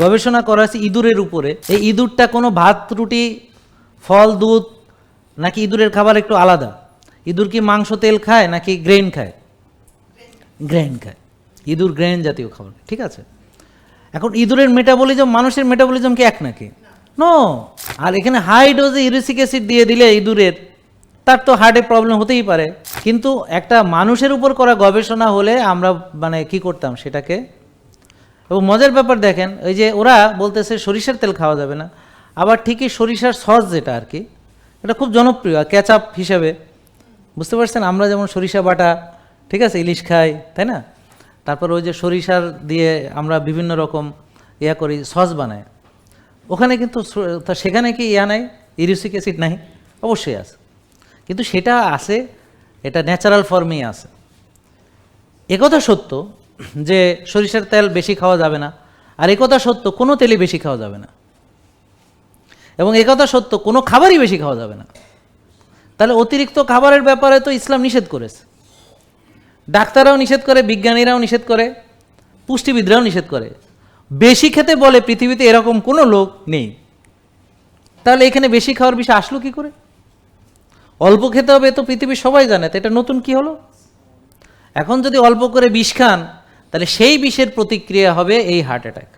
গবেষণা করা হয়েছে ইঁদুরের উপরে। এই ইঁদুরটা কোনো ভাত, রুটি, ফল, দুধ নাকি ইঁদুরের খাবার একটু আলাদা? ইঁদুর কি মাংস, তেল খায় নাকি গ্রেন খায়? গ্রেন খায়। ইঁদুর গ্রেন জাতীয় খাবার, ঠিক আছে? এখন ইঁদুরের মেটাবলিজম মানুষের মেটাবলিজম কি এক নাকি? নো আর এখানে হাই ডোজে ইউরিসিক অ্যাসিড দিয়ে দিলে ইঁদুরের, তার তো হার্টে প্রবলেম হতেই পারে। কিন্তু একটা মানুষের উপর করা গবেষণা হলে আমরা মানে কি করতাম সেটাকে এবং মজার ব্যাপার দেখেন, ওই যে ওরা বলতেছে সরিষার তেল খাওয়া যাবে না। আবার ঠিকই সরিষার সস যেটা আর কি, এটা খুব জনপ্রিয় ক্যাচআপ হিসাবে। বুঝতে পারছেন? আমরা যেমন সরিষা বাটা, ঠিক আছে, ইলিশ খাই, তাই না? তারপর ওই যে সরিষার দিয়ে আমরা বিভিন্ন রকম ইয়া করি, সস বানাই। ওখানে কিন্তু সেখানে কি ইয়া নাই? ইরিউসিক অ্যাসিড নাই? অবশ্যই আছে। কিন্তু সেটা আছে, এটা ন্যাচারাল ফর্মেই আছে। একথা সত্য যে সরিষার তেল বেশি খাওয়া যাবে না। আর একথা সত্য, কোনো তেলই বেশি খাওয়া যাবে না। এবং একথা সত্য, কোনো খাবারই বেশি খাওয়া যাবে না। তাহলে অতিরিক্ত খাবারের ব্যাপারে তো ইসলাম নিষেধ করেছে। ডাক্তাররাও নিষেধ করে, বিজ্ঞানীরাও নিষেধ করে, পুষ্টিবিদরাও নিষেধ করে। বেশি খেতে বলে পৃথিবীতে এরকম কোনো লোক নেই। তাহলে এখানে বেশি খাওয়ার বিষয় আসলো কি করে? অল্প খেতে হবে তো পৃথিবীর সবাই জানে, তো এটা নতুন কি হলো? এখন যদি অল্প করে বিষ খান তাহলে সেই বিষের প্রতিক্রিয়া হবে এই হার্ট অ্যাটাক